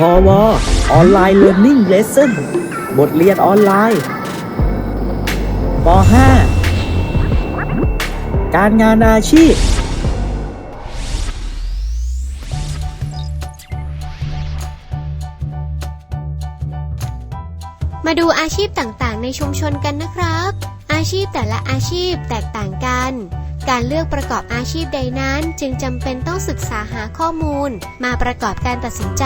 พอวออนไลน์เรียน i ิ g เลส s o n บทเรียนออนไลน์ป .5 การงานอาชีพ มาดูอาชีพต่างๆ ในชุมชนกันนะครับ อาชีพแต่ละอาชีพแตกต่างกัน การเลือกประกอบอาชีพใดนั้นจึงจำเป็นต้องศึกษาหาข้อมูล มาประกอบการตัดสินใจ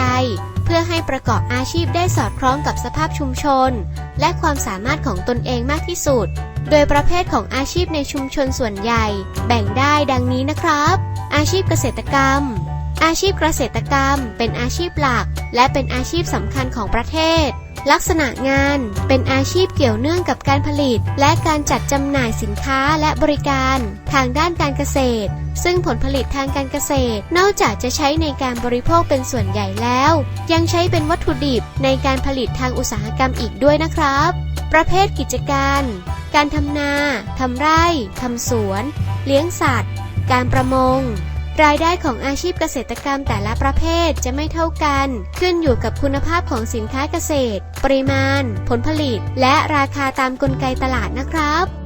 พื่อให้ประกอบอาชีพได้สอดคล้องกับสภาพชุมชน และความสามารถของตนเองมากที่สุด โดยประเภทของอาชีพในชุมชนส่วนใหญ่ แบ่งได้ดังนี้นะครับ อาชีพเกษตรกรรม อาชีพเกษตรกรรม เป็นอาชีพหลัก และเป็นอาชีพสำคัญของประเทศ ลักษณะงานเป็นอาชีพเกี่ยวเนื่องกับการผลิต และการจัดจำหน่ายสินค้าและบริการ ทางด้านการเกษตร ซึ่งผลผลิตทางการเกษตร นอกจากจะใช้ในการบริโภคเป็นส่วนใหญ่แล้ว ยังใช้เป็นวัตถุดิบในการผลิตทางอุตสาหกรรมอีกด้วยนะครับ ประเภทกิจการ การทำนาทำไร่ทำสวน เลี้ยงสัตว์ การประมง รายได้ของอาชีพเกษตรกรรมแต่ละประเภทจะไม่เท่ากัน ขึ้นอยู่กับคุณภาพของสินค้าเกษตร ปริมาณ ผลผลิต และราคาตามกลไกตลาดนะครับ